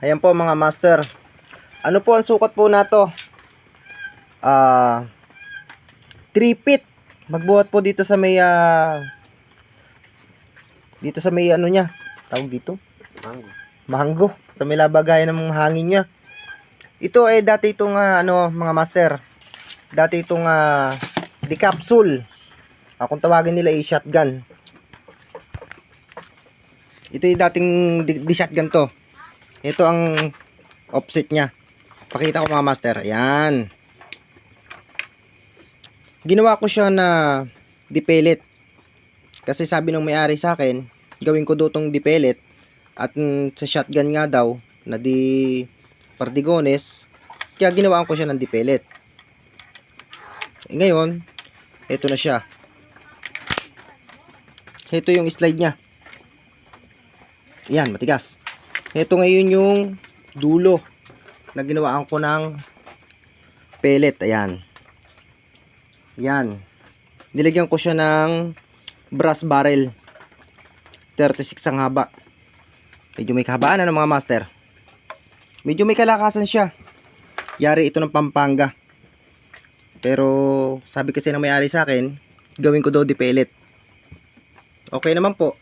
Ayan po mga master. Ano po ang sukat po na to? Ah, 3 feet. Magbuhat po dito sa may ah, dito sa may ano niya. Tawag dito? Mango. Mango. Sa may labagayan ng hangin niya. Ito ay dati itong ah, ano mga master. Dati itong uh, di capsule. Ah, kung tawagin nila ay shotgun. Ito yung dating di, di shotgun to. Ito ang offset niya. Pakita ko mga master. Ayan. Ginawa ko siya na di pellet. Kasi sabi ng may-ari sa akin, gawin ko dutong di pellet. At mm, sa shotgun nga daw, na di pardigones. Kaya ginawaan ko siya ng di pellet. Eh, ngayon, ito na siya. Ito yung slide niya. Yan, matigas. Ito ngayon yung dulo na ginawaan ko ng pellet. Ayan. Yan. Nilagyan ko siya ng brass barrel. 36 ang haba. Medyo may kahabaan ano mga master. Medyo may kalakasan siya. Yari ito ng Pampanga. Pero sabi kasi ng may-ari sa akin, gawin ko daw di pellet. Okay naman po.